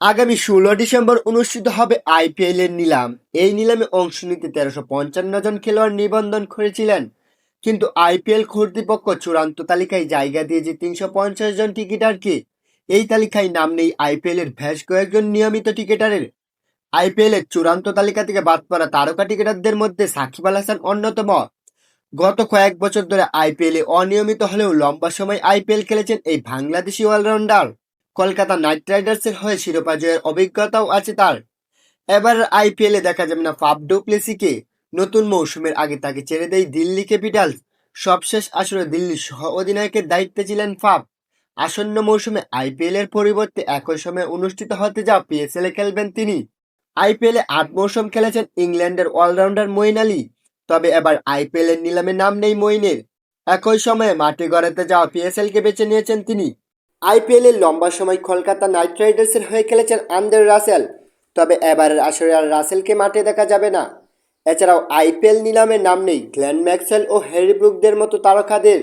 আগামী ষোলো ডিসেম্বর অনুষ্ঠিত হবে আইপিএল এর নিলাম। এই নিলামে অংশ নিতে তেরোশো পঞ্চান্ন জন খেলোয়াড় নিবন্ধন করেছিলেন। কিন্তু আইপিএল কর্তৃপক্ষ চূড়ান্ত তালিকায় জায়গা দিয়েছে তিনশো পঞ্চাশ জন টিকিটারকে। এই তালিকায় নাম নেই আইপিএল এর বেশ কয়েকজন নিয়মিত টিকিটারের। আইপিএল এর চূড়ান্ত তালিকা থেকে বাদ পড়া তারকা টিকিটারদের মধ্যে সাকিব আল হাসান অন্যতম। গত কয়েক বছর ধরে আইপিএল অনিয়মিত হলেও লম্বা সময় আইপিএল খেলেছেন এই বাংলাদেশি অলরাউন্ডার। কলকাতা নাইট রাইডার্সের হয়ে শিরোপা জয়ের অভিজ্ঞতাও আছে তার। এবার আইপিএল দেখা যাবে না ফাফ ডুপ্লেসিকে। নতুন মৌসুমের আগে তাকে ছেড়ে দেয় দিল্লি ক্যাপিটালস সবশেষ আসরে দিল্লির সহ অধিনায়কের দায়িত্বে ছিলেন ফাফ আসন্ন মৌসুমে আইপিএল এর পরিবর্তে একই সময়ে অনুষ্ঠিত হতে যাওয়া পিএসএল এ খেলবেন তিনি। আইপিএল আট মৌসুম খেলেছেন ইংল্যান্ডের অলরাউন্ডার মইন আলী। তবে এবার আইপিএল এর নিলামে নাম নেই মইনের একই সময়ে মাটি গড়াতে যাওয়া পিএসএল কে বেছে নিয়েছেন তিনি। আইপিএল এর লম্বা সময় কলকাতা নাইট রাইডার্সের হয়ে খেলেছেন আন্দ্রে রাসেল। তবে এবারের আসরে আর রাসেলকে মাঠে দেখা যাবে না। এছাড়াও আইপিএল নিলামে নাম নেই গ্ল্যান ম্যাক্সেল ও হ্যারি ব্রুকদের মতো তারকাদের।